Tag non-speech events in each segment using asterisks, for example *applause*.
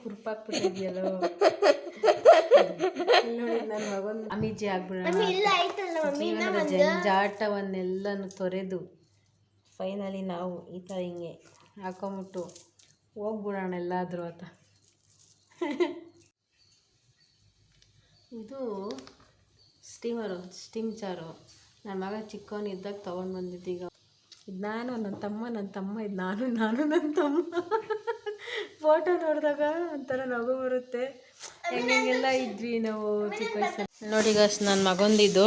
ಕುರ್ಪಾಕ್ಬಿಟ್ಟಿದ್ಯಲ್ಲೋ. ನೋಡಿ ನನ್ನ ಮಗನ್. ಅಮೀಜಿ ಆಗ್ಬಿಡೋಣ. ಜಂಜಾಟವನ್ನೆಲ್ಲನೂ ತೊರೆದು ಫೈನಲಿ ನಾವು ಈ ಥರ ಹಿಂಗೆ ಹಾಕೊಂಬಿಟ್ಟು ಹೋಗ್ಬಿಡೋಣ ಎಲ್ಲಾದರೂ ಆತ ಇದು ಸ್ಟೀಮರು ಸ್ಟೀಮ್ ಚಾರು ನನ್ನ ಮಗ ಚಿಕ್ಕವನಿದ್ದಾಗ ತೊಗೊಂಡು ಬಂದಿದ್ದೀಗ ಇದು ನಾನು ನನ್ನ ತಮ್ಮ ನನ್ನ ತಮ್ಮ ಇದು ನಾನು ನಾನು ನನ್ನ ತಮ್ಮ. ಫೋಟೋ ನೋಡಿದಾಗ ಒಂಥರ ನಗು ಬರುತ್ತೆ. ಹೆಂಗೆಲ್ಲ ಇದ್ವಿ ನಾವು ಚಿಕ್ಕ ವಯಸ್ಸಲ್ಲಿ. ನೋಡಿ ಗಸ್ ನನ್ನ ಮಗಂದಿದ್ದು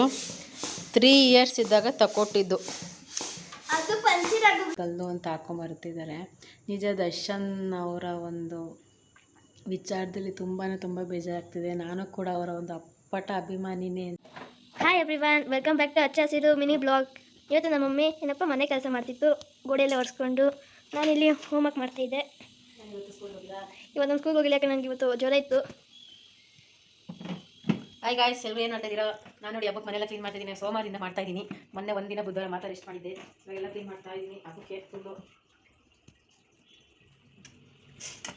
ತ್ರೀ ಇಯರ್ಸ್ ಇದ್ದಾಗ ತಕೊಟ್ಟಿದ್ದು. ಕಲ್ಲು ಅಂತ ಹಾಕೊಂಬರ್ತಿದ್ದಾರೆ ನಿಜ ದರ್ಶನ್ ಅವರ ಒಂದು ವಿಚಾರದಲ್ಲಿ ತುಂಬಾ ತುಂಬ ಬೇಜಾರಾಗ್ತಿದೆ. ನಾನು ಕೂಡ ಅವರ ಒಂದು ಅಪ್ಪಟ ಅಭಿಮಾನಿನೇ. Hi everyone welcome back to ಅಚ್ಚ ಹಸಿರು ಮಿನಿ ಬ್ಲಾಗ್ ಇವತ್ತು ನಮ್ಮ ಮಮ್ಮಿ ಏನಪ್ಪ ಮನೆ ಕೆಲಸ ಮಾಡ್ತಿತ್ತು ಗೋಡೆಯಲ್ಲಿ ಒರೆಸ್ಕೊಂಡು. ನಾನಿಲ್ಲಿ ಹೋಮ್ವರ್ಕ್ ಮಾಡ್ತಾಯಿದ್ದೆ ಇವತ್ತು ಸ್ಕೂಲ್ಗೆ ಹೋಗಿಲ್ಲ. ಯಾಕೆ? ನನಗೆ ಇವತ್ತು ಜ್ವರ ಇತ್ತು. ಹಾಯ್ ಗಾಯ್ಸ್ ಎಲ್ಲರೂ ಏನು ಮಾಡ್ತಾ ಇದ್ದೀರಾ ನಾನು ನೋಡಿ ಹಬ್ಬಕ್ಕೆ ಮನೆಲ್ಲ ಕ್ಲೀನ್ ಮಾಡ್ತಿದ್ದೀನಿ. ಸೋಮವಾರದಿಂದ ಮಾಡ್ತಾ ಇದ್ದೀನಿ. ಮೊನ್ನೆ ಒಂದಿನ ಬುಧವಾರ ಮಾತ್ರ ರೆಸ್ಟ್ ಮಾಡಿದ್ದೆ. ಇವಾಗೆಲ್ಲ ಕ್ಲೀನ್ ಮಾಡ್ತಾ ಇದ್ದೀನಿ. ಅದಕ್ಕೆ ಫುಲ್ಲು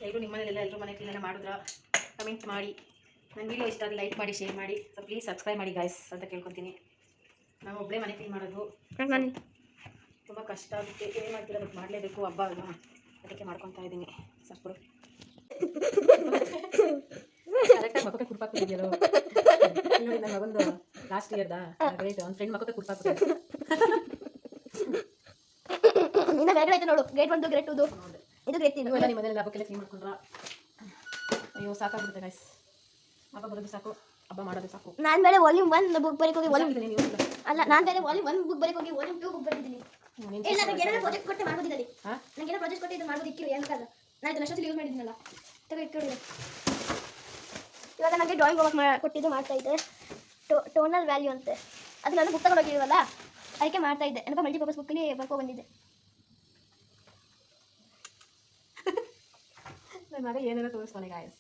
ಎಲ್ಲರೂ ನಿಮ್ಮ ಮನೇಲೆಲ್ಲ ಎಲ್ಲರೂ ಮನೆ ಕ್ಲೀನೆಲ್ಲ ಮಾಡಿದ್ರ? ಕಮೆಂಟ್ ಮಾಡಿ. ನನ್ನ ವೀಡಿಯೋ ಇಷ್ಟ ಆದರೆ ಲೈಕ್ ಮಾಡಿ ಶೇರ್ ಮಾಡಿ. ಸೊ ಪ್ಲೀಸ್ ಸಬ್ಸ್ಕ್ರೈಬ್ ಮಾಡಿ ಗಾಯ್ಸ್ ಅಂತ ಕೇಳ್ಕೊತೀನಿ. ನಾವು ಒಬ್ಬಳೇ ಮನೆ ಕ್ಲೀನ್ ಮಾಡೋದು. ನಾನು ತುಂಬ ಕಷ್ಟ ಆಗುತ್ತೆ. ಏನು ಮಾಡ್ತೀರಾ? ಬಟ್ ಮಾಡಲೇಬೇಕು. ಹಬ್ಬ ಅಲ್ವಾ? ಅದಕ್ಕೆ ಮಾಡ್ಕೊತಾ ಇದ್ದೀನಿ ಕರೆಕ್ಟಾಗಿ ಕುರ್ಪಾಕ್ಬಿಟ್ಟಿದ್ಯಲ್ಲೋ ನೋಡಿ ನನ್ನ ಮಗಂದು ಲಾಸ್ಟ್ ಇಯರ್ದ ಗ್ರೇಟ್ ಅವ್ನ ಫ್ರೆಂಡ್ ಮಕ್ಕಕ್ಕೆ ಕುರ್ಪಾಕ್ಬಿಟ್ಟಿದ್ದೆ ಇನ್ನ ಬೇರೆ ಐತೆ ನೋಡು ಗ್ರೇಟ್ ಒಂದು ಗ್ರೇಟ್ ಟೂದು ಇದು ಗ್ರೇಟ್ ಇದು ನೀವೆಲ್ಲ ನಿಮ್ಮ ಮನೇಲಿ ಹಬ್ಬಕ್ಕೆಲ್ಲ ಕ್ಲೀನ್ ಮಾಡ್ಕೊಂಡ್ರ? ಅಯ್ಯೋ ಸಾಕಾಗ್ಬಿಡುತ್ತೆ ಗೈಸ್ ಹಬ್ಬ ಬರೋದು ಸಾಕು ಹಬ್ಬ ಮಾಡೋದು ಸಾಕು. ನಾನು ಬೇರೆ ವಾಲ್ಯೂಮ್ ಒನ್ ಬುಕ್ ಬರೀಕೋಗಿ ಹೋಗಿ ವಾಲ್ಯೂಮ್ ಅಲ್ಲ ನಾನು ಬೇರೆ ವಾಲ್ಯೂಮ್ ಒನ್ ಬುಕ್ ಬರೀಕ್ ಹೋಗಿ ವಾಲ್ಯೂಮ್ ಟೂ ಬುಕ್ ನೀನು ಇಲ್ಲ ನನಗೆ ಏನಾದ್ರು ಪ್ರಾಜೆಕ್ಟ್ ಕೊಟ್ಟೆ ಮಾಡ್ಬೋದಿಲ್ಲ ಹಾಂ? ನನಗೆ ಏನೋ ಪ್ರಾಜೆಕ್ಟ್ ಕೊಟ್ಟು ಇದು ಮಾಡ್ಬೋದು ಇಕ್ಕಿರಿ ಏನಕ್ಕಲ್ಲ ನಾನು ಇದನ್ನ ಅಷ್ಟೊತ್ತಿಗೆ ಯೂಸ್ ಮಾಡಿದ್ದೀನಲ್ಲ. ತಗೋ ಇಟ್ಕೊಡಿ ಇವಾಗ ನನಗೆ ಡ್ರಾಯಿಂಗ್ ಮಾ ಕೊಟ್ಟಿದ್ದು ಮಾಡ್ತಾ ಇದ್ದೆ. ಟೋ ಟೋನಲ್ ವ್ಯಾಲ್ಯೂ ಅಂತೆ. ಅದು ನಾನು ಬುಕ್ ತಗೊಂಡೋಗಿಲ್ವಲ್ಲ ಅದಕ್ಕೆ ಮಾಡ್ತಾ ಇದ್ದೆ. ಏನಪ್ಪ ಮಲ್ಟಿಪರ್ಪಸ್ ಬುಕ್ಕಲ್ಲಿ ಬರ್ಕೊ ಬಂದಿದ್ದೆ ನನ್ನ ಮಗ ಏನೇನೋ ತೋರಿಸ್ತಾನೆ ಗಾಯಸ್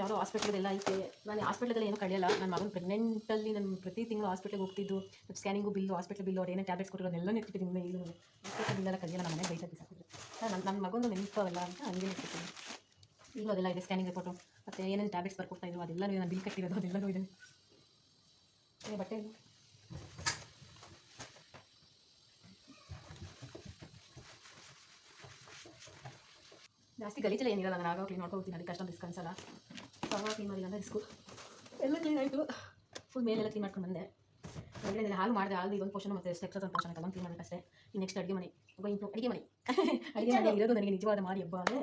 ಯಾವುದೋ ಎಲ್ಲ ಐತೆ. ನಾನು ಹಾಸ್ಪಿಟ್ಲದಲ್ಲಿ ಏನೂ ಕಳೆಯಲ್ಲ. ನನ್ನ ಮಗನ ಪ್ರೆಗ್ನೆಂಟಲ್ಲಿ ನಾನು ಪ್ರತಿ ತಿಂಗಳು ಹಾಸ್ಪಿಟ್ಲಿಗೆ ಹೋಗ್ತಿದ್ದು. ಸ್ಕ್ಯಾನಿಂಗು ಬಿಲ್ಲು ಹಾಸ್ಪಿಟ್ಲ್ ಬಿಲ್ಲು ಅವ್ರು ಏನೇ ಟ್ಯಾಬ್ಲೆಟ್ಸ್ ಎಲ್ಲ ಇಟ್ಬಿಟ್ಟಿದ್ದೀನಿ ಇಲ್ಲ ಹಾಸ್ಪಿಟ್ಲ್ ಬಿಲ್ಲೆಲ್ಲ ಕಲಿಯಲ್ಲ ನಮ್ಮ ಮನೆಗೆ ಬೈತಾ ಬಿಸಾಕಿದ್ರು ನನ್ನ ನನ್ನ ಮಗನ ನೆನಪಲ್ಲ ಅಂತ ಹಂಗೆ ನೆಟ್ಟಿದ್ದೀನಿ ಅದೆಲ್ಲ ಇದೆ ಸ್ಕ್ಯಾನಿಂಗ್ ರಿಪೋರ್ಟು ಮತ್ತು ಏನೇನು ಟ್ಯಾಬ್ಲೆಟ್ಸ್ ಬರ್ಕೊಡ್ತಾ ಇದ್ರು ಅದೆಲ್ಲನೂ ನಾನು ಬಿಲ್ ಕಟ್ಟಿರೋದು ಅದೆಲ್ಲನೂ ಇದೆ ಬಟ್ಟೆ. ಜಾಸ್ತಿ ಗಲೀಜಲ್ಲ ಏನಿರಲ್ಲ, ನಾನು ಆಗೋಗ್ಲಿ ಕ್ಲೀನ್ ಅದಕ್ಕೆ ಅಷ್ಟೊಂದು ರಿಸ್ಕ್ ಅನ್ಸಲ್ಲ ಅವಾಗ ಕ್ಲೀನ್ ಮಾಡಿಲ್ಲ ಎಲ್ಲ ಕ್ಲೀನ್ ಆಯಿತು. ಫುಲ್ ಮೇಲೆಲ್ಲ ಕ್ಲೀನ್ ಮಾಡ್ಕೊಂಡು ಬಂದೆ. ಒಳ್ಳೆಯದೆಲ್ಲ ಹಾಲು ಮಾಡಿದೆ. ಹಾಲು ಇದೊಂದು ಪೋಷನ್ ಮತ್ತೆ ಸ್ಟೆಪ್ಸ್ ಒಂದು ಪೋಷನ್ ಅದೊಂದು ಕ್ಲೀನ್ ಮಾಡಬೇಕಷ್ಟೇ. ನೆಕ್ಸ್ಟ್ ಅಡುಗೆ ಮನೆ. ಗೋಯಿಂಟು ಅಡುಗೆ ಮನೆ. *laughs* ಅಡುಗೆ ಮನೆ ಇರೋದು ನನಗೆ ನಿಜವಾದ ಮಾರಿ ಹಬ್ಬ ಅಂದರೆ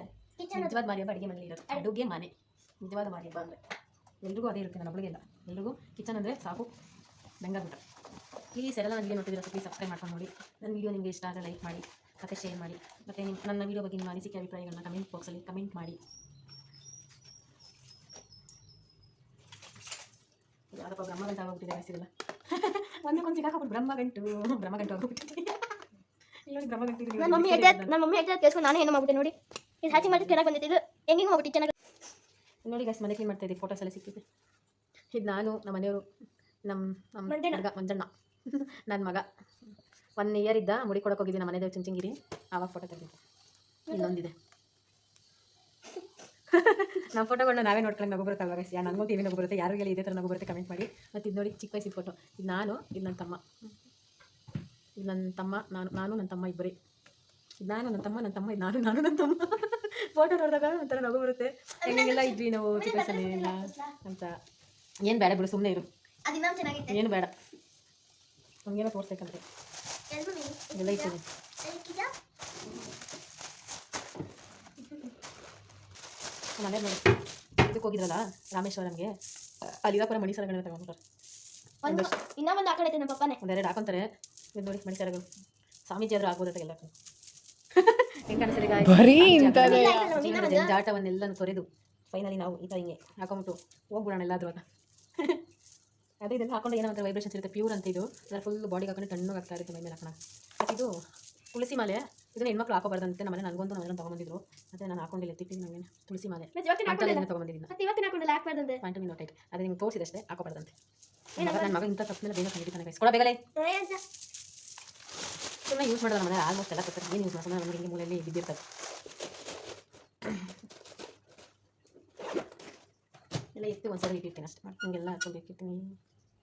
ನಿಜವಾದ ಮಾರಿ ಹಬ್ಬ ಅಡುಗೆ ಮನೆಯಲ್ಲಿ ಇರೋದು. ಅಡುಗೆ ಮನೆ. ನಿಜವಾದ ಮಾರಿ ಹಬ್ಬ ಅಂದರೆ. ಎಲ್ರಿಗೂ ಅದೇ ಇರುತ್ತೆ ನನ್ನ ಒಬ್ಬಳಿಗೆಲ್ಲ ಎಲ್ರಿಗೂ ಕಿಚನ್ ಅಂದರೆ ಸಾಕು. ಬೆಂಗಾಗ್ಬಿಟ್ಟ ಪ್ಲೀಸ್ ಎಲ್ಲ ನನಗೆ ನೋಡ್ತಿದ್ರೆ ಪ್ಲೀಸ್ ಸಬ್ಸ್ಕ್ರೈಬ್ ಮಾಡ್ಕೊಂಡು ನೋಡಿ. ನನ್ನ ವೀಡಿಯೋ ನಿಮಗೆ ಇಷ್ಟ ಆದರೆ ಲೈಕ್ ಮಾಡಿ ಮತ್ತು ಶೇರ್ ಮಾಡಿ ಮತ್ತು ನಿಮ್ಮ ನನ್ನ ವೀಡಿಯೋ ಬಗ್ಗೆ ನಿಮ್ಮ ಅನಿಸಿಕೆ ಅಭಿಪ್ರಾಯಗಳನ್ನ ಕಮೆಂಟ್ ಬಾಕ್ಸಲ್ಲಿ ಕಮೆಂಟ್ ಮಾಡಿ. ಯಾರಪ್ಪ ಬ್ರಹ್ಮಗಂಟು ಆಗೋಗ್ಬಿಟ್ಟಿದೆ ಸಿಗಲ್ಲ *laughs* ಒಂದಕ್ಕೊಂದು ಸಿಗಾಕೊಂಡ್ಬಿಟ್ಟು ಬ್ರಹ್ಮಗಂಟು ಬ್ರಹ್ಮಗಂಟು ಆಗೋಗ್ಬಿಟ್ಟಿದೆ ಇಲ್ಲ ಬ್ರಹ್ಮಗಂಟು ನನ್ನ ಮಮ್ಮಿ ಎಡ್ಡೆ ನನ್ನ ಮಮ್ಮಿ ಹೇಳ್ತಾ ಕೇಳಿಸ್ಕೊಂಡು ನಾನು ಏನು ಮಾಡ್ಬಿಟ್ಟೆ ನೋಡಿ. ಇದು ಹ್ಯಾಚಿಂಗ್ ಮಾಡಿ ಚೆನ್ನಾಗಿ ಬಂದಿತ್ತು. ಇದು ಹೆಂಗೆ ಹೋಗ್ಬಿಟ್ಟು ಚೆನ್ನಾಗಿ. ನೋಡಿ ಗಸ್ ಮನೆ ಕ್ಲೀನ್ ಮಾಡ್ತಾ ಇದ್ದೀವಿ. ಫೋಟೋಸ್ ಎಲ್ಲ ಸಿಕ್ಕಿದೆ. ಇದು ನಾನು ನಮ್ಮ ಮನೆಯವರು ನಮ್ಮ ನಮ್ಮ ಮಂಜಣ್ಣ. ಮಗ ಮಂಜಣ್ಣ. *laughs* ನನ್ನ ಮಗ. ಒನ್ ಇಯರ್ ಇದ್ದ ಮುಡಿ ಕೊಡೋಕೆ ಹೋಗಿದ್ದೆ ನಮ್ಮ ಮನೆದೇವ್ ಚುಂಚಂಗಿರಿ. ಆವಾಗ ಫೋಟೋ ತೆಗೆದಿದ್ದೆ. ಇನ್ನೊಂದಿದೆ. *laughs* ನಮ್ಮ ಫೋಟೋಗಳನ್ನ ನಾವೇ ನೋಡ್ಕೊಂಡು ನಗು ಬರುತ್ತಲ್ವ ಗೈಸ್ ಯಾ ನನಗೂ ಟಿವಿ ನಗು ಬರುತ್ತೆ ಯಾರಿಗೆಲ್ಲ ಇದೇ ಥರ ನಗು ಬರುತ್ತೆ ಕಮೆಂಟ್ ಮಾಡಿ. ಮತ್ತು ಇದು ನೋಡಿ ಚಿಕ್ಕ ವಯಸ್ಸಿನ ಫೋಟೋ ಇದು ನಾನು ಇದು ನನ್ನ ತಮ್ಮ. ಇದು ನನ್ನ ತಮ್ಮ ನಾನು ನಾನು ನನ್ನ ತಮ್ಮ ಇಬ್ಬರೇ. ಇದು ನಾನು ನನ್ನ ತಮ್ಮ ನನ್ನ ತಮ್ಮ ಇದು ನಾನು ನಾನು ನನ್ನ ತಮ್ಮ. *laughs* ಫೋಟೋ ನೋಡಿದಾಗ ಒಂಥರ ನಗು ಬರುತ್ತೆ. ಹೆಂಗೆಲ್ಲ ಇದ್ವಿ ನಾವು ಚಿಕ್ಕ ವಯಸ್ಸಲ್ಲಿ ಎಲ್ಲ ಅಂತ. ಏನು ಬೇಡ ಬಿಡು ಸುಮ್ಮನೆ ಇರು. ಏನು ಬೇಡ. ನಮಗೇನೋ ತೋರಿಸ್ಬೇಕಂತೆ. ಎಲ್ರು ಎಲ್ಲ ಇರ್ತದೆ ಮನೆ ನೋಡಿ. ಇದಕ್ಕೆ ಹೋಗಿದ್ರಲ್ಲ ರಾಮೇಶ್ವರಂಗೆ ಅಲ್ಲಿ ಮಣಿ ಮಣಿಸರಗಳನ್ನ ತಗೊಂಡ್ಬಿಟ್ರೆ ಒಂದು ಇನ್ನೂ ಒಂದು ಆ ಕಡೆ ಐತೆ ನಮ್ಮ ಪಪ್ಪನೇ. ಒಂದೆರಡು ಹಾಕೊಂತಾರೆ. ಇದು ನೋಡಿ ಮಣಿಸರಗಳು ಸ್ವಾಮೀಜಿ ಆದ್ರೂ ಆಗ್ಬೋದತ್ತ ಎಲ್ಲ ಜಾಟವನ್ನೆಲ್ಲ? ಬರೀ ತೊರೆದು ಫೈನಲಿ ನಾವು ಈ ಥರ ಹಿಂಗೆ ಹಾಕೊಂಬಿಟ್ಟು ಹೋಗ್ಬಿಡೋಣ ಎಲ್ಲಾದ್ರೂ ಅಂತ. ಅದೇ ಇದೆಲ್ಲ ಹಾಕೊಂಡು ಏನೋ ಒಂಥರ ವೈಬ್ರೇಷನ್ಸ್ ಇರುತ್ತೆ. ಪ್ಯೂರ್ ಅಂತ ಇದು. ಅದರ ಫುಲ್ ಬಾಡಿಗೆ ಹಾಕೊಂಡು ತಣ್ಣಗೆ ಆಗ್ತಾ ಇರುತ್ತೆ ಮೈ ಮೇಲೆ ಹಾಕೋಣ ಇದು ತುಳಸಿ ಮಾಲೆ ಇದನ್ನ ಹೆಣ್ಮಕ್ಳು ಹಾಕೋಬಾರ್ದಂತೆ ನಮ್ಮನೆ ನನಗೊಂದು ನಾನು ತಗೊಂಡಿದ್ರು ಮತ್ತೆ ನಾನು ಹಾಕೊಂಡಿಲ್ಲ ತಿಟ್ಟಿದ್ದು ನನಗೆ ತುಳಸಿ ಮಾಲೆ. ತಗೊಂಬಂದಿದ್ದೀನಿ? ಇವತ್ತಿನ ಹಾಕೊಂಡಿಲ್ಲ ಹಾಕ್ಬಾರ್ದಂತೆ ಪಾಯಿಂಟ್ ಮೀನು ಟೈಟ್ ಅದೇ ನಿಮ್ಗೆ ತೋರಿಸಿದಷ್ಟೇ ಹಾಕೋಬಾರ್ದಂತೆ. ನನ್ನ ಮಗ ಇಂಥ ತಪ್ಪನೆಲ್ಲ ಬೇಗ ಕಂಡಿದ್ದಾನೆ ಕೈಸ್ಕೊಡ ಬೇಗಲೇ. ಸುಮ್ಮನೆ ಯೂಸ್ ಮಾಡಲ್ಲ ಮನೆ ಆಲ್ಮೋಸ್ಟ್ ಎಲ್ಲ ಕೊಡ್ತಾರೆ. ಏನು ಯೂಸ್ ಮಾಡ್ತಾರೆ ನಮಗೆ ಹಿಂಗೆ ಮೂಲೆಯಲ್ಲಿ ಬಿದ್ದಿರ್ತದೆ. ಎಲ್ಲ ಎತ್ತಿ ಒಂದ್ಸರಿ ಇಟ್ಟಿರ್ತೀನಿ ಅಷ್ಟೇ. ಹಿಂಗೆಲ್ಲ ಹಾಕೊಂಡಿರ್ತೀನಿ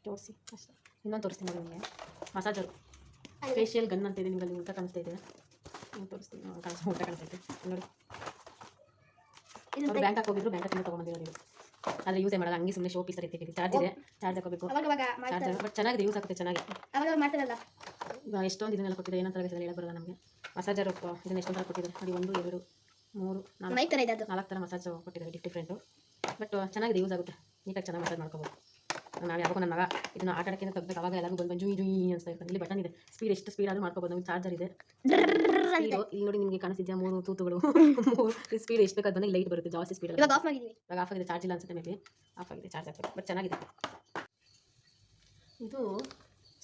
ತೋರಿಸಿ ಅಷ್ಟೇ. ಇನ್ನೊಂದು ತೋರಿಸ್ತೀನಿ ನಿಮಗೆ ಮಸಾಜರು ಫೇಶಿಯಲ್ ಗನ್ ಅಂತ ಇದೆ ನಿಮಗೆ ಅಲ್ಲಿ ಊಟ ಕಾಣಿಸ್ತಾ ಇದೆ? ತೋರಿಸ್ತೀನಿ. ಊಟ ಕಾಣಿಸ್ತೈತೆ ನೋಡಿ. ಇದು ಅವ್ರು ಬ್ಯಾಂಕ್ ಹೋಗಿದ್ರು ಬ್ಯಾಂಕ್ ತುಂಬ ತೊಗೊಂಬಂದಿರೋದು ಇದು ಆದರೆ ಯೂಸೇ ಮಾಡಲ್ಲ ಹಂಗೆ ಸುಮ್ಮನೆ ಶೋ ಪೀಸ್ ಚಾರ್ಜ್ ಇದೆ ಚಾರ್ಜ್ ಹಾಕೋಬೇಕು ಅವಾಗ ಅವಾಗ ಮಾಡ್ತಾರೆ ಬಟ್ ಚೆನ್ನಾಗಿದೆ ಯೂಸ್ ಆಗುತ್ತೆ ಚೆನ್ನಾಗಿ. ಅವಾಗ ಅವಾಗ ಮಾಡ್ತಾರಲ್ಲ? ಎಷ್ಟೊಂದು ಇದನ್ನೆಲ್ಲ ಕೊಟ್ಟಿದ್ದಾರೆ ಏನಂತ ಹೇಳಿ ಹೇಳಬರಲ್ಲ ನಮಗೆ. ಮಸಾಜರ್ ಇದನ್ನ ಎಷ್ಟೊಂದು ಥರ ಕೊಟ್ಟಿದ್ದಾರೆ? ನೋಡಿ ಒಂದು ಎರಡು ಮೂರು ನಾಲ್ಕು. ಇದೆ ನಾಲ್ಕು ಥರ ಮಸಾಜ್ ಕೊಟ್ಟಿದ್ದಾರೆ ಡಿಫ್ ಡಿಫ್ರೆಂಟು ಬಟ್ ಚೆನ್ನಾಗಿದೆ ಯೂಸ್ ಆಗುತ್ತೆ. ನೀಟಾಗಿ ಚೆನ್ನಾಗಿ ಮಸಾಜ್ ಮಾಡ್ಕೋಬೋದು. ನಾವು ಯಾವಾಗ ನನ್ನ ಮಗ ಇದನ್ನ ಆಟ ಆಡೋಕ್ಕೆ ತೆಗ್ಬೇಕು. ಅವಾಗ ಎಲ್ಲರೂ ಬಂದು ಜುಯಿ ಜುಯಿ ಅನ್ಸ್ತಾ ಇರ್ತಾರೆ ಇಲ್ಲಿ ಬಟನ್ ಇದೆ. ಸ್ಪೀಡ್ ಎಷ್ಟು ಸ್ಪೀಡ್ ಆದರೂ ಮಾಡ್ಕೋಬೋದು. ನಮಗೆ ಚಾರ್ಜರ್ ಇದೆ. ಇಲ್ಲಿ ನೋಡಿ ನಿಮಗೆ ಕಾಣಿಸಿದ್ಯಾ ಮೂರು ತೂತುಗಳು ಸ್ಪೀಡ್ ಎಷ್ಟು ಬೇಕಾದ್ರೆ ಬಂದಾಗ ಲೈಟ್ ಬರುತ್ತೆ ಜಾಸ್ತಿ ಸ್ಪೀಡ್ ಇವಾಗ ಆಫ್ ಮಾಡಿದೀವಿ ಇವಾಗ ಆಫ್ ಆಗಿದೆ ಚಾರ್ಜ್ ಇಲ್ಲ ಅನ್ಸುತ್ತೆ ಮೇಬಿ ಆಫ್ ಆಗಿದೆ ಚಾರ್ಜ್ ಆಗ್ತದೆ ಬಟ್ ಚೆನ್ನಾಗಿದೆ ಇದು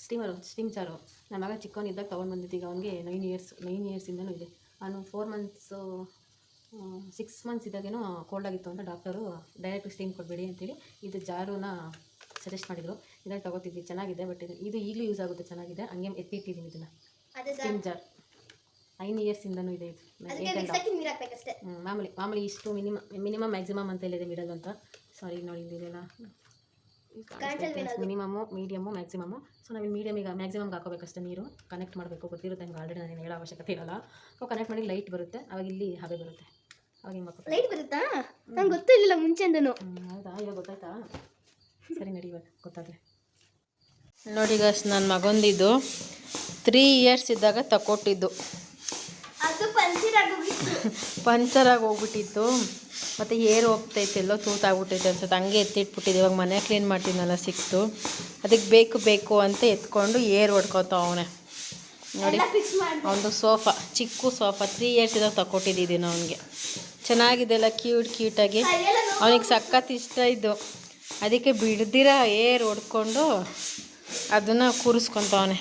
ಸ್ಟೀಮರು ಸ್ಟೀಮ್ ಚಾರು ನಮ್ಮ ಮಗ ಚಿಕ್ಕವನಿದ್ದಾಗ ತೊಗೊಂಡು ಬಂದಿದ್ದು ಈಗ ಅವನಿಗೆ ನೈನ್ ಇಯರ್ಸ್ ನೈನ್ ಇಯರ್ಸಿಂದನೂ ಇದೆ ಅವನು ಫೋರ್ ಮಂತ್ಸು ಸಿಕ್ಸ್ ಮಂತ್ಸ್ ಇದ್ದಾಗೇನೋ ಕೋಲ್ಡ್ ಆಗಿತ್ತು ಅಂತ ಡಾಕ್ಟರು ಡೈರೆಕ್ಟ್ ಸ್ಟೀಮ್ ಕೊಡಬೇಡಿ ಅಂತೇಳಿ ಇದು ಜಾರುನ ಸಜೆಸ್ಟ್ ಮಾಡಿದರು. ಇದನ್ನು ತಗೋತಿದ್ವಿ ಚೆನ್ನಾಗಿದೆ ಬಟ್ ಇದು ಇದು ಈಗಲೂ ಯೂಸ್ ಆಗುತ್ತೆ ಚೆನ್ನಾಗಿದೆ. ಹಂಗೆ ಎತ್ತಿಟ್ಟಿದ್ದೀನಿ ಇದನ್ನು. ಇದನ್ನ ಸ್ಟೀಮ್ ಜಾರ್ ನೈನ್ ಇಯರ್ಸಿಂದನೂ ಇದೆ ಇದು. ಮಾಮೂಲಿ ಮಾಮೂಲಿ ಇಷ್ಟು ಮಿನಿಮಮ್ ಮಿನಿಮಮ್ ಮ್ಯಾಕ್ಸಿಮಮ್ ಅಂತ ಹೇಳಿದೆ ಮಿಡಲ್ ಅಂತ. ಸಾರಿ ನೋಡಿ ಇದೆಲ್ಲ? ಮಿನಿಮಮ್ಮು ಮೀಡಿಯಮ್ಮು ಮ್ಯಾಕ್ಸಿಮಮ್ಮು ಸೊ ನಾವು ಮೀಡಿಯಮಿಗೆ ಮ್ಯಾಕ್ಸಿಮಮ್ಗೆ ಹಾಕೋಬೇಕಷ್ಟೇ ನೀರು. ಕನೆಕ್ಟ್ ಮಾಡಬೇಕು. ಗೊತ್ತಿರುತ್ತೆ ನಿಮ್ಗೆ ಆಲ್ರೆಡಿ ನಾನು ಹೇಳೋ ಅವಶ್ಯಕತೆ ಇರಲ್ಲ. ಸೊ ಕನೆಕ್ಟ್ ಮಾಡಿ ಲೈಟ್ ಬರುತ್ತೆ. ಅವಾಗ ಇಲ್ಲಿ ಹಬೆ ಬರುತ್ತೆ. ಅವಾಗ ಹಿಂಗೆ ಲೈಟ್ ಬರುತ್ತಾ? ನಂಗೆ ಗೊತ್ತಿರಲಿಲ್ಲ ಮುಂಚೆಂದನು ಹೌದಾ ಇವಾಗ ಗೊತ್ತಾಯ್ತಾ? ಸರಿ ನಡಿ ಇವಾಗ ಗೊತ್ತಾದ್ರೆ. ನೋಡಿ ಗಸ್ ನನ್ನ ಮಗೊಂದಿದ್ದು ತ್ರೀ ಇಯರ್ಸ್ ಇದ್ದಾಗ ತಕೊಟ್ಟಿದ್ದು. ಅದು ಪಂಚರ್ ಆಗೋಗಿತ್ತು. ಪಂಚರಾಗಿ ಹೋಗ್ಬಿಟ್ಟಿತ್ತು. ಮತ್ತು ಏರ್ ಹೋಗ್ತೈತೆ ಎಲ್ಲೋ ತೂತಾಗ್ಬಿಟ್ಟೈತೆ ಅನ್ಸುತ್ತೆ. ಹಂಗೆ ಎತ್ತಿಟ್ಬಿಟ್ಟಿದ್ದೆ ಇವಾಗ ಮನೆ ಕ್ಲೀನ್ ಮಾಡ್ತಿದ್ನಲ್ಲ ಸಿಕ್ತು. ಅದಕ್ಕೆ ಬೇಕು ಬೇಕು ಅಂತ ಎತ್ಕೊಂಡು ಏರ್ ಹೊಡ್ಕೊತಾವ ಅವನೇ. ನೋಡಿ ಅವನದು ಸೋಫಾ ಚಿಕ್ಕ ಸೋಫಾ. ತ್ರೀ ಇಯರ್ಸ್ ಇದ್ದಾಗ ತಗೊಟ್ಟಿದ್ದೀನಿ ಅವನಿಗೆ. ಚೆನ್ನಾಗಿದೆ ಅಲ್ಲ ಕ್ಯೂಟ್ ಕ್ಯೂಟಾಗಿ ಅವನಿಗೆ ಸಖತ್ ಇಷ್ಟ ಇದ್ದು ಅದಕ್ಕೆ ಬಿಡ್ದಿರ ಏರ್ ಹೊಡ್ಕೊಂಡು ಅದನ್ನು ಕೂರಿಸ್ಕೊತವನೆ.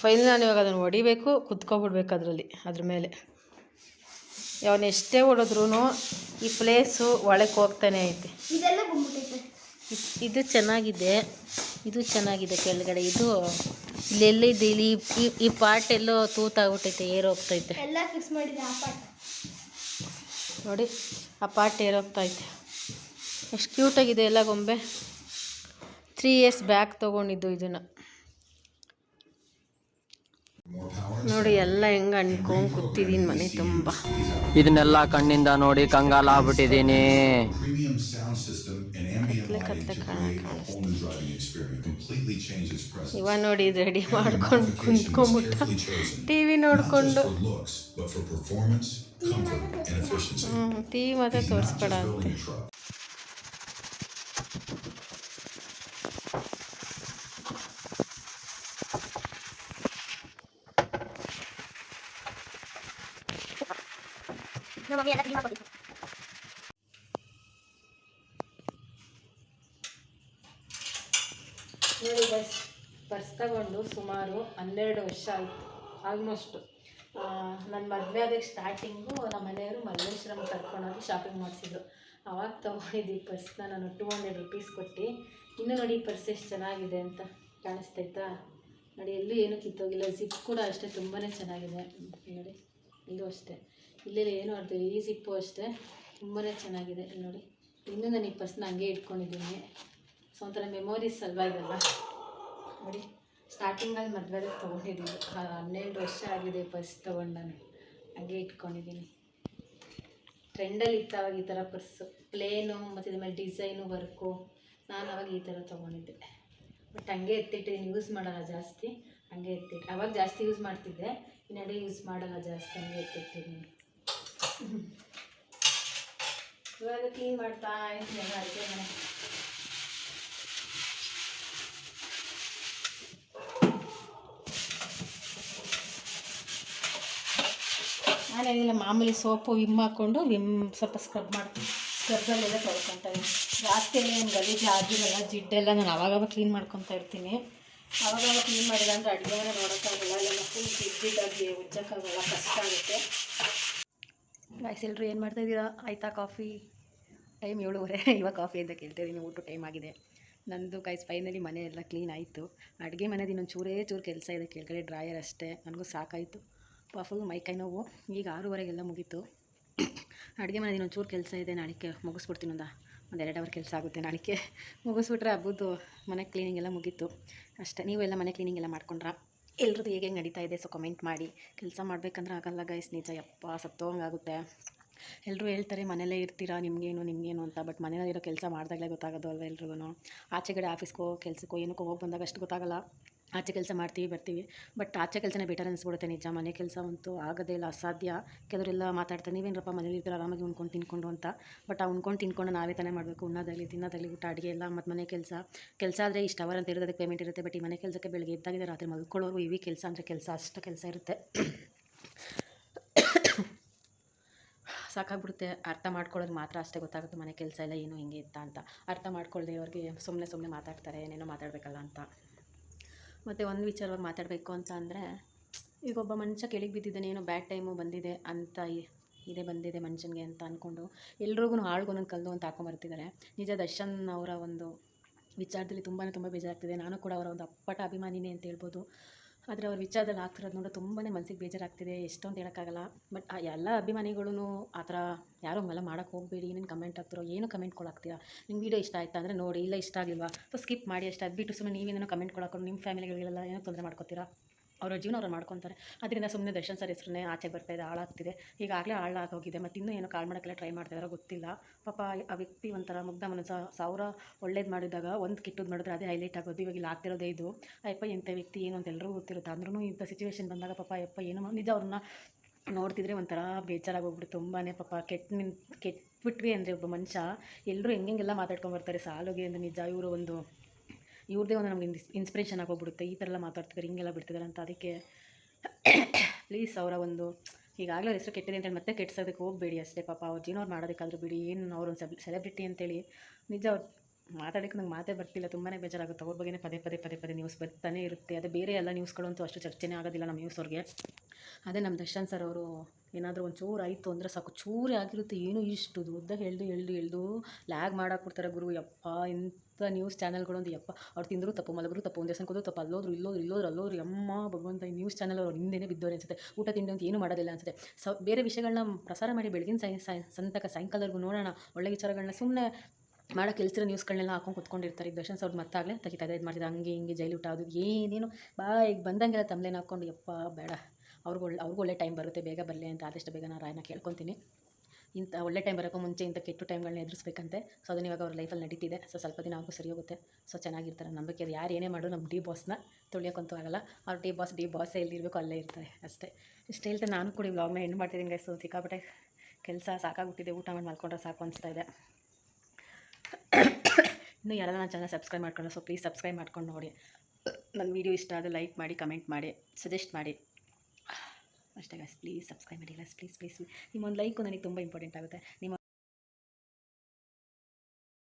ಫೈಲ್ ನಾನು ಇವಾಗ ಅದನ್ನು ಹೊಡಿಬೇಕು ಕುತ್ಕೊಬಿಡ್ಬೇಕು ಅದರಲ್ಲಿ ಅದ್ರ ಮೇಲೆ. ಅವನು ಎಷ್ಟೇ ಹೊಡೆದ್ರೂ ಈ ಪ್ಲೇಸು ಒಳಗೆ ಹೋಗ್ತಾನೆ ಐತೆ. ಇದು ಚೆನ್ನಾಗಿದೆ ಇದು ಚೆನ್ನಾಗಿದೆ ಕೆಳಗಡೆ ಇದು ಇಲ್ಲೆಲ್ಲಿದೆ ಇಲ್ಲಿ ಈ- ಈ ಪಾರ್ಟ್ ಎಲ್ಲೋ ತೂತಾಗ್ಬಿಟ್ಟೈತೆ ಏರ್ ಹೋಗ್ತೈತೆ ಎಲ್ಲ ಫಿಕ್ಸ್ ಮಾಡಿದೆ ಆ ಪಾರ್ಟ್ ನೋಡಿ ಆ ಪಾರ್ಟ್ ಏರ್ ಹೋಗ್ತೈತೆ ಎಷ್ಟು ಕ್ಯೂಟಾಗಿದೆ ಎಲ್ಲ ಗೊಂಬೆ. ತ್ರೀ ಇಯರ್ಸ್ ಬ್ಯಾಕ್ ತೊಗೊಂಡಿದ್ದು ಇದನ್ನು. ನೋಡಿ ಎಲ್ಲ ಹೆಂಗ ಅನ್ಕೊಂಡ್ ಕೂತಿದ್ದೀನಿ ಮನೆ ತುಂಬ. ಇದನ್ನೆಲ್ಲ ಕಣ್ಣಿಂದ ನೋಡಿ ಕಂಗಾಲ ಆಗ್ಬಿಟ್ಟಿದ್ದೀನಿ sound system and ambient ಕತ್ಲೆ lighting ಕತ್ಲೆ to create a whole new driving experience. Completely changes presence. ಇವ ನೋಡಿ ಇದು ರೆಡಿ ಮಾಡ್ಕೊಂಡು modification is ಕುಂತ್ಕೊಂಬಿಟ್ಟ carefully chosen, ಟಿ not just for looks, but for performance, comfort, and efficiency. ಹ್ಞೂ ಟಿ ಮಾತ್ರ He's not just ತೋರಿಸ್ಬೇಡ ಅಂತೆ building a truck. ನಮ್ಮ ಮಮ್ಮಿ ಎಲ್ಲ ಕ್ಲೀನ್ ಮಾಡ್ಕೊಟ್ಟಿತ್ತು ನೋಡಿ ಬಸ್ ಪರ್ಸ್ ತಗೊಂಡು ಸುಮಾರು ಹನ್ನೆರಡು ವರ್ಷ ಆಯಿತು ಆಲ್ಮೋಸ್ಟು ನನ್ನ ಮದುವೆ ಆದಾಗ ಸ್ಟಾರ್ಟಿಂಗು ನಮ್ಮ ಮನೆಯವರು ಮಲ್ಲೇಶ್ವರಂ ಕರ್ಕೊಂಡೋಗಿ ಶಾಪಿಂಗ್ ಮಾಡಿಸಿದ್ರು. ಅವಾಗ ತೊಗೊಂಡಿದ್ದು ಈ ಪರ್ಸ್ನ ನಾನು ಟೂ ಹಂಡ್ರೆಡ್ ರುಪೀಸ್ ಕೊಟ್ಟು, ಇನ್ನೂ ನೋಡಿ ಪರ್ಸ್ ಎಷ್ಟು ಚೆನ್ನಾಗಿದೆ ಅಂತ ಕಾಣಿಸ್ತೈತಾ ನೋಡಿ, ಎಲ್ಲೂ ಏನೂ ಕಿತ್ತೋಗಿಲ್ಲ ಜಿಪ್ ಕೂಡ ಅಷ್ಟೇ ತುಂಬಾ ಚೆನ್ನಾಗಿದೆ. ನೋಡಿ ಇಲ್ಲೂ ಅಷ್ಟೇ. ಇಲ್ಲೆಲ್ಲ ಏನು ಮಾಡ್ತೀವಿ ಈ ಜಿಪ್ಪು ಅಷ್ಟೇ ತುಂಬಾ ಚೆನ್ನಾಗಿದೆ, ನೋಡಿ. ಇನ್ನೂ ನಾನು ಈ ಪರ್ಸ್ನ ಹಂಗೆ ಇಟ್ಕೊಂಡಿದ್ದೀನಿ. ಸೊ ಒಂಥರ ಮೆಮೊರೀಸ್ ಅಲ್ವಾ? ಇದೆಲ್ಲ ನೋಡಿ. ಸ್ಟಾರ್ಟಿಂಗಲ್ಲಿ ಮದುವೆಗೆ ತೊಗೊಂಡಿದ್ದೀನಿ ಹನ್ನೆರಡು ವರ್ಷ ಆಗಿದೆ ಪರ್ಸ್ ತೊಗೊಂಡು ನಾನು ಹಾಗೆ ಇಟ್ಕೊಂಡಿದ್ದೀನಿ. ಟ್ರೆಂಡಲ್ಲಿ ಇತ್ತು ಅವಾಗ ಈ ಥರ ಪರ್ಸು. ಪ್ಲೇನು ಮತ್ತು ಇದ್ರ ಮೇಲೆ ಡಿಸೈನು, ವರ್ಕು. ನಾನು ಅವಾಗ ಈ ಥರ ತೊಗೊಂಡಿದ್ದೆ. ಬಟ್ ಹಂಗೆ ಎತ್ತಿಟ್ಟಿದ್ದೀನಿ ಯೂಸ್ ಮಾಡೋಲ್ಲ ಜಾಸ್ತಿ. ಹಂಗೆ ಎತ್ತಿಟ್ಟು. ಅವಾಗ ಜಾಸ್ತಿ ಯೂಸ್ ಮಾಡ್ತಿದ್ದೆ. ಇನ್ನಡೆ ನಡೆ ಯೂಸ್ ಮಾಡೋಲ್ಲ ಜಾಸ್ತಿ, ಹಂಗೆ ಎತ್ತಿಟ್ಟಿದ್ದೀನಿ ಇವಾಗ ಕ್ಲೀನ್ ಮಾಡ್ತಾ ಇದ್ದೀನಿ ಅಡುಗೆ ಮನೆ. ನಾನೇನಿಲ್ಲ ಮಾಮೂಲಿ ಸೋಪು ವಿಮ್ ಹಾಕ್ಕೊಂಡು ವಿಮ್ ಸ್ವಲ್ಪ ಸ್ಕ್ರಬ್ ಮಾಡ್ತೀನಿ ಸ್ಕ್ರಬ್ಬಲ್ಲೆಲ್ಲ ತೊಳ್ಕೊತಾರೆ ಜಾಸ್ತಿ ಏನು ಗಲೀಜು ಆಗಿರಲ್ಲ, ಜಿಡ್ಡೆಲ್ಲ ನಾನು ಅವಾಗವಾಗ ಕ್ಲೀನ್ ಮಾಡ್ಕೊತಾ ಇರ್ತೀನಿ. ಅವಾಗವಾಗ ಕ್ಲೀನ್ ಮಾಡಿಲ್ಲ ಅಂದರೆ ಅಡುಗೆ ಮನೆ ನೋಡೋಕ್ಕಾಗಲ್ಲ ಎಲ್ಲ ಫುಲ್ ಜಿಡ್ ಜಿಡ್ಡಾಗಿ ಉಜ್ಜಕ್ಕಾಗಲ್ಲ, ಕಷ್ಟ ಆಗುತ್ತೆ. ಗಾಯ್ಸ್ ಎಲ್ಲರೂ ಏನು ಮಾಡ್ತಾಯಿದ್ದೀರಾ ಆಯಿತಾ ಕಾಫಿ ಟೈಮ್ ಏಳುವರೆ. ಇವಾಗ ಕಾಫಿ ಅಂತ ಕೇಳ್ತಾ ಇದ್ದೀನಿ. ಊಟ ಟೈಮ್ ಆಗಿದೆ. ನಂದು ಗೈಸ್ ಫೈನಲಿ ಮನೆ ಎಲ್ಲ ಕ್ಲೀನ್ ಆಯಿತು. ಅಡುಗೆ ಮನೆದು ಇನ್ನೊಂದು ಚೂರೇ ಚೂರು ಕೆಲಸ ಇದೆ. ಕೆಳಗಡೆ ಡ್ರಾಯರ್ ಅಷ್ಟೇ. ನನಗೂ ಸಾಕಾಯಿತು. ಫುಲ್ ಮೈಕೈ ನೋವು. ಈಗ ಆರೂವರೆಗೆಲ್ಲ ಮುಗೀತು. ಅಡುಗೆ ಮನೇಲಿ ಒಂಚೂರು ಚೂರು ಕೆಲಸ ಇದೆ ನಾಳೆಗೆ ಮುಗಿಸ್ಬಿಡ್ತೀನಿ ಒಂದು ಒಂದು ಎರಡು ಅವರ್ ಕೆಲಸ ಆಗುತ್ತೆ ನಾಳೆಗೆ ಮುಗಿಸ್ಬಿಟ್ರೆ ಹಬ್ಬದ್ದು ಮನೆ ಕ್ಲೀನಿಂಗ್ ಎಲ್ಲ ಮುಗೀತು. ಅಷ್ಟೇ ನೀವೆಲ್ಲ ಮನೆ ಕ್ಲೀನಿಂಗ್ ಎಲ್ಲ ಮಾಡ್ಕೊಂಡ್ರಾ? ಎಲ್ರದ್ದು ಹೇಗೆ ಹೆಂಗೆ ನಡೀತಾ ಇದೆ ಸೊ ಕಮೆಂಟ್ ಮಾಡಿ. ಕೆಲಸ ಮಾಡಬೇಕಂದ್ರೆ ಆಗಲ್ಲ ಗೈಸ್ ನಿಜ, ಯಪ್ಪ ಸತ್ತೋಂಗಾಗುತ್ತೆ ಎಲ್ಲರೂ ಹೇಳ್ತಾರೆ ಮನೇಲೇ ಇರ್ತೀರಾ, ನಿಮಗೇನು ನಿಮಗೇನು ಅಂತ ಬಟ್ ಮನೇಲಿರೋ ಕೆಲಸ ಮಾಡಿದಾಗಲೇ ಗೊತ್ತಾಗೋದು ಅಲ್ವ ಎಲ್ರಿಗೂ ಆಚೆಗಡೆ ಆಫೀಸ್ಗೋ ಕೆಲಸಕ್ಕೋ, ಏನಕ್ಕೋ ಹೋಗಿ ಬಂದಾಗ ಅಷ್ಟು ಗೊತ್ತಾಗಲ್ಲ. ಆಚೆ ಕೆಲಸ ಮಾಡ್ತೀವಿ, ಬರ್ತೀವಿ. ಬಟ್ ಆಚೆ ಕೆಲಸನೇ ಬೆಟರ್ ಅನಿಸ್ಬಿಡುತ್ತೆ. ನಿಜ ಮನೆ ಕೆಲಸ ಅಂತೂ ಆಗೋದೇ ಇಲ್ಲ, ಅಸಾಧ್ಯ. ಕೆಲವರೆಲ್ಲ ಮಾತಾಡ್ತಾರೆ ನೀವೇನಪ್ಪ ಮನೇಲಿ ಇರ್ತೀರ? ಆರಾಮಾಗಿ ಉಣ್ಕೊಂಡು ತಿನ್ಕೊಂಡು ಅಂತ. ಬಟ್ ಆ ಉಣ್ಕೊಂಡು ತಿನ್ಕೊಂಡು ನಾವೇ ತಾನೇ ಮಾಡಬೇಕು. ಉಣ್ಣೋದಾಗಲಿ ತಿನ್ನೋದಾಗಲಿ ಊಟ, ಅಡುಗೆ ಎಲ್ಲ ಮತ್ತು ಮನೆ ಕೆಲಸ. ಕೆಲಸ ಆದರೆ ಇಷ್ಟು, ಅವರ್ ಅಂತ ಇರೋದಕ್ಕೆ ಪೇಮೆಂಟ್ ಇರುತ್ತೆ. ಬಟ್ ಈ ಮನೆ ಕೆಲಸಕ್ಕೆ ಬೆಳಗ್ಗೆ ಇದ್ದಾಗಿದೆ ರಾತ್ರಿ ಮಲ್ಕೊಳ್ಳೋರು ಇವಿ ಕೆಲಸ ಅಂದರೆ ಕೆಲಸ, ಅಷ್ಟು ಕೆಲಸ ಇರುತ್ತೆ. *coughs* ಸಾಕಾಗ್ಬಿಡುತ್ತೆ. ಅರ್ಥ ಮಾಡ್ಕೊಳ್ಳೋದು ಮಾತ್ರ ಅಷ್ಟೇ ಗೊತ್ತಾಗುತ್ತೆ, ಮನೆ ಕೆಲಸ ಎಲ್ಲ ಏನು, ಹಿಂಗೆ ಇತ್ತ ಅಂತ. ಅರ್ಥ ಮಾಡ್ಕೊಳ್ಳದೆ ಅವ್ರಿಗೆ ಸುಮ್ಮನೆ ಸುಮ್ಮನೆ ಮಾತಾಡ್ತಾರೆ, ಏನೇನೋ ಮಾತಾಡಬೇಕಲ್ಲ ಅಂತ. ಮತ್ತು ಒಂದು ವಿಚಾರವಾಗಿ ಮಾತಾಡಬೇಕು ಅಂತ ಅಂದರೆ, ಈಗ ಒಬ್ಬ ಮನುಷ್ಯ ಕೆಳಗೆ ಬಿದ್ದಿದ್ದಾನೆ, ಏನೋ ಬ್ಯಾಡ್ ಟೈಮು ಬಂದಿದೆ ಅಂತ ಇದೆ ಬಂದಿದೆ ಮನುಷ್ಯನಿಗೆ ಅಂತ ಅಂದ್ಕೊಂಡು ಎಲ್ರಿಗೂ ಆಳ್ಗೊಂದೊಂದು ಕಲ್ಲು ಅಂತ ಹಾಕೊಂಬರ್ತಿದ್ದಾರೆ ನಿಜ ದರ್ಶನ್ ಅವರ ಒಂದು ವಿಚಾರದಲ್ಲಿ ತುಂಬಾ ತುಂಬ ಬೇಜಾರಾಗ್ತಿದೆ. ನಾನು ಕೂಡ ಅವರ ಒಂದು ಅಪ್ಪಟ ಅಭಿಮಾನಿನೇ ಅಂತ ಹೇಳ್ಬೋದು. ಆದರೆ ಅವ್ರ ವಿಚಾರದಲ್ಲಿ ಆಗ್ತಿರೋದು ನೋಡೋ ತುಂಬಾ ಮನಸ್ಸಿಗೆ ಬೇಜಾರಾಗ್ತಿದೆ ಎಷ್ಟು ಅಂತ ಹೇಳೋಕ್ಕಾಗಲ್ಲ. ಬಟ್ ಆ ಎಲ್ಲ ಅಭಿಮಾನಿಗಳೂ ಆ ಥರ ಯಾರೋ ಹಂಗೆಲ್ಲ ಮಾಡೋಕ್ಕೆ ಹೋಗಬೇಡಿ ಏನೇನು ಕಮೆಂಟ್ ಆಗ್ತಿರೋ ಏನು ಕಮೆಂಟ್ ಕೊಡಾಕ್ತೀರಾ? ನಿಮ್ಮ ವೀಡಿಯೋ ಇಷ್ಟ ಆಯ್ತಾ ಅಂದರೆ ನೋಡಿ, ಇಲ್ಲ ಇಷ್ಟ ಆಗಿಲ್ವಾ? ಸೊ ಸ್ಕಿಪ್ ಮಾಡಿ ಅಷ್ಟೇ, ಅದು ಬಿಟ್ಟು ಸುಮ್ಮನೆ ನೀವೇನೋ ಕಮೆಂಟ್ ಕೊಡೋಕೊಂಡು ನಿಮ್ಮ ಫ್ಯಾಮಿಲಿಗಳಿಗೆಲ್ಲ ಏನೋ ತೊಂದರೆ ಮಾಡ್ಕೊತೀರಾ? ಅವರ ಜೀವನ ಅವ್ರು ಮಾಡ್ಕೊತಾರೆ. ಅದರಿಂದ ಸುಮ್ಮನೆ ದರ್ಶನ್ ಸರ್ ಹೆಸರನ್ನೇ ಆಚೆ ಬರ್ತಾ ಇದೆ, ಹಾಳಾಗ್ತಿದೆ. ಈಗಾಗಲೇ ಹಾಳಾಗೋಗಿದೆ ಮತ್ತು ಇನ್ನೂ ಏನೋ ಕಾಲ್ ಮಾಡೋಕ್ಕೆಲ್ಲ ಟ್ರೈ ಮಾಡ್ತಿದಾರೋ ಗೊತ್ತಿಲ್ಲ. ಪಾಪ ಆ ವ್ಯಕ್ತಿ ಒಂಥರ ಮುಗ್ಧ ಮನಸ್ಸ. ಸಾವಿರ ಒಳ್ಳೇದು ಮಾಡಿದಾಗ ಒಂದು ಕೆಟ್ಟದ್ದು ಮಾಡಿದ್ರೆ ಅದೇ ಹೈಲೈಟ್ ಆಗೋದು. ಇವಾಗ ಇಲ್ಲಿ ಆಗ್ತಿರೋದೇ ಇದು. ಅಯ್ಯಪ್ಪ ಎಂಥ ವ್ಯಕ್ತಿ, ಏನು ಅಂತ ಎಲ್ಲರೂ ಗೊತ್ತಿರುತ್ತೆ. ಅಂದ್ರೂ ಇಂಥ ಸಿಚುವೇಶನ್ ಬಂದಾಗ ಪಾಪ ಅಯ್ಯಪ್ಪ, ಏನು ನಿಜ ಅವ್ರನ್ನ ನೋಡ್ತಿದ್ರೆ ಒಂಥರ ಬೇಜಾರಾಗೋಗ್ಬಿಟ್ಟು ತುಂಬಾ ಪಾಪ ಕೆಟ್ಟ ನಿನ್, ಕೆಟ್ಬಿಟ್ವಿ ಅಂದರೆ ಒಬ್ಬ ಮನುಷ್ಯ. ಎಲ್ಲರೂ ಹೆಂಗೆಲ್ಲ ಮಾತಾಡ್ಕೊಂಬರ್ತಾರೆ ಸಾಲೋಗಿ ಅಂದರೆ ನಿಜ, ಇವರು ಒಂದು ಇವ್ರದ್ದೇ ಒಂದು ನಮ್ಗೆ ಇನ್ಸ್ ಇನ್ಸ್ಪಿರೇಷನ್ ಆಗೋಗ್ಬಿಡುತ್ತೆ. ಈ ಥರ ಎಲ್ಲ ಮಾತಾಡ್ತಿದ್ದಾರೆ ಹಿಂಗೆಲ್ಲ ಬಿಡ್ತಿದ್ದಾರೆ ಅಂತ. ಅದಕ್ಕೆ ಪ್ಲೀಸ್ ಅವರ ಒಂದು, ಈಗಾಗಲೇ ಹೆಸರು ಕೆಟ್ಟಿದೆ ಅಂತೇಳಿ ಮತ್ತೆ ಕೆಟ್ಟಿಸೋದಕ್ಕೆ ಹೋಗಬೇಡಿ ಅಷ್ಟೇ ಪಾಪ. ಅವ್ರು ಜೀವನ ಅವ್ರು ಮಾಡೋದಕ್ಕಾದ್ರೂ ಬಿಡಿ. ಏನು ಅವ್ರೊಂದು ಸೆಲೆಬ್ರಿಟಿ ಅಂತೇಳಿ ನಿಜ ಅವ್ರು ಮಾತಾಡೋಕ್ಕೆ ನಂಗೆ ಮಾತೇ ಬರ್ತಿಲ್ಲ ತುಂಬಾ ಬೇಜಾರಾಗುತ್ತೆ. ಅವ್ರ ಬಗ್ಗೆನೇ ಪದೇ ಪದೇ ಪದೇ ಪದೇ ನ್ಯೂಸ್ ಬರ್ತಾನೆ ಇರುತ್ತೆ. ಅದೇ ಬೇರೆ ಎಲ್ಲ ನ್ಯೂಸ್ಗಳಂತೂ ಅಷ್ಟು ಚರ್ಚೆನೇ ಆಗೋದಿಲ್ಲ ನಮ್ಮ ನ್ಯೂಸ್ ಅವ್ರಿಗೆ. ಅದೇ ನಮ್ಮ ದರ್ಶನ್ ಸರ್ ಅವರು ಏನಾದರೂ ಒಂದು ಚೂರು ಆಯಿತು ಅಂದರೆ ಸಾಕು. ಚೂರೇ ಆಗಿರುತ್ತೆ. ಏನು ಇಷ್ಟು ಉದ್ದ ಹೇಳ್ದು ಎಳ್ದು ಎಳ್ದು ಲ್ಯಾಗ್ ಮಾಡಾಕ್ಬಿಡ್ತಾರೆ ಗುರು. ಯಪ್ಪ, ಇಂಥ ನ್ಯೂಸ್ ಚಾನಲ್ಗಳು ಒಂದು ಯಪ್ಪ. ಅವ್ರು ತಿಂದರು ತಪ್ಪು ಮಲಗರು ತಪ್ಪು, ಒಂದು ದೇವಸ್ಥಾನಕ್ಕೆ ತಪ್ಪು. ಅಲ್ಲೋದ್ರು, ಇಲ್ಲೋದ್ರು ಇಲ್ಲೋದ್ರು, ಅಲ್ಲೋದ್ರು. ಅಮ್ಮ ಭಗವಂತ, ಈ ನ್ಯೂಸ್ ಚಾನಲ್ ಅವ್ರು ಹಿಂದೆನೇ ಬಿದ್ದವ್ರು ಅನ್ಸುತ್ತೆ. ಊಟ, ತಿಂಡಿ ಅಂತ ಏನು ಮಾಡೋದಿಲ್ಲ ಅನ್ಸುತ್ತೆ. ಸೊ, ಬೇರೆ ವಿಷಯಗಳನ್ನ ಪ್ರಸಾರ ಮಾಡಿ ಬೆಳಗಿನ ಸಂತಕ ಸಾಯಂಕಾಲವರೆಗೂ ನೋಡೋಣ. ಒಳ್ಳೆ ವಿಚಾರಗಳನ್ನ ಸುಮ್ಮನೆ ಮಾಡೋ ಕೆಲಸ ನ್ಯೂಸ್ಗಳನ್ನೆಲ್ಲ ಹಾಕೊಂಡು ಕುತ್ಕೊಂಡಿರ್ತಾರೆ. ಈಗ ದರ್ಶನ್ ಅವ್ರು ಮತ್ತಾಗಲೇ ತೆಗಿತಾ ಇದು ಮಾಡ್ತಿದ್ದೆ ಹಂಗೆ, ಹಿಂಗೆ, ಜೈಲು ಊಟ ಅದು ಏನೇನು. ಬಾ ಈಗ ಬಂದಂಗೆಲ್ಲ ತಮ್ಮಲೇನ ಹಾಕ್ಕೊಂಡು, ಯಪ್ಪ, ಬೇಡ. ಅವ್ರಿಗೆ ಒಳ್ಳೆ, ಅವ್ರಿಗೂ ಒಳ್ಳೆ ಟೈಮ್ ಬರುತ್ತೆ. ಬೇಗ ಬರಲಿ ಅಂತ. ಆದಷ್ಟು ಬೇಗ ನಾನು ರಾಯನ ಕೇಳ್ಕೊತೀನಿ. ಇಂಥ ಒಳ್ಳೆ ಟೈಮ್ ಬರೋಕ್ಕೂ ಮುಂಚೆ ಇಂಥ ಕೆಟ್ಟ ಟೈಮ್ಗಳನ್ನ ಎದುರಿಸ್ಬೇಕಂತೆ. ಸೊ ಅದನ್ನ ಇವಾಗ ಅವ್ರ ಲೈಫಲ್ಲಿ ನಡೀತಿದೆ. ಸೊ ಸ್ವಲ್ಪ ದಿನ ಅವ್ರಿಗೂ ಸರಿ ಹೋಗುತ್ತೆ. ಸೊ ಚೆನ್ನಾಗಿರ್ತಾರೆ. ನಂಬಿಕೆ ಅದು ಯಾರು ಏನೇ ಮಾಡು ನಮ್ಮ ಡಿ ಬಾಸ್ನ ತೊಳಿಯೋಕ್ಕಂತೂ ಆಗಲ್ಲ. ಅವ್ರು ಡಿ ಬಾಸ್ ಡಿ ಬಾಸೇ ಎಲ್ಲಿರಬೇಕು ಅಲ್ಲೇ ಇರ್ತಾರೆ ಅಷ್ಟೇ. ಇಷ್ಟು ಹೇಳ್ತಾ ನಾನು ಕೂಡ ಬ್ಲಾಗ್ನ ಹೆಣ್ಣು ಮಾಡ್ತಿದ್ದೀನಿ ಸೊ ಸಿಕ್ಕಾಪಟ್ಟೆ ಕೆಲಸ ಸಾಕಾಗ್ಬಿಟ್ಟಿದೆ. ಊಟ ಮಾಡಿ ಮಲ್ಕೊಂಡ್ರೆ ಸಾಕು ಅನಿಸ್ತಾ ಇದೆ. ಇನ್ನೂ ಯಾರೆಲ್ಲ ನನ್ನ ಚಾನಲ್ ಸಬ್ಸ್ಕ್ರೈಬ್ ಮಾಡ್ಕೊಂಡು ಸೊ ಪ್ಲೀಸ್ ಸಬ್ಸ್ಕ್ರೈಬ್ ಮಾಡ್ಕೊಂಡು ನೋಡಿ. ನನ್ನ ವೀಡಿಯೋ ಇಷ್ಟ ಆದರೆ ಲೈಕ್ ಮಾಡಿ ಕಮೆಂಟ್ ಮಾಡಿ ಸಜೆಸ್ಟ್ ಮಾಡಿ. ಅಷ್ಟೇ ಗಸ್ ಪ್ಲೀಸ್ ಸಬ್ಸ್ಕ್ರೈಬ್ ಮಾಡಿ ಗಸ್ ಪ್ಲೀಸ್ ಪ್ಲೀಸ್ ನಿಮ್ಮ ಒಂದು ಲೈಕು ನನಗೆ ತುಂಬ ಇಂಪಾರ್ಟೆಂಟ್ ಆಗುತ್ತೆ. ನಿಮ್ಮ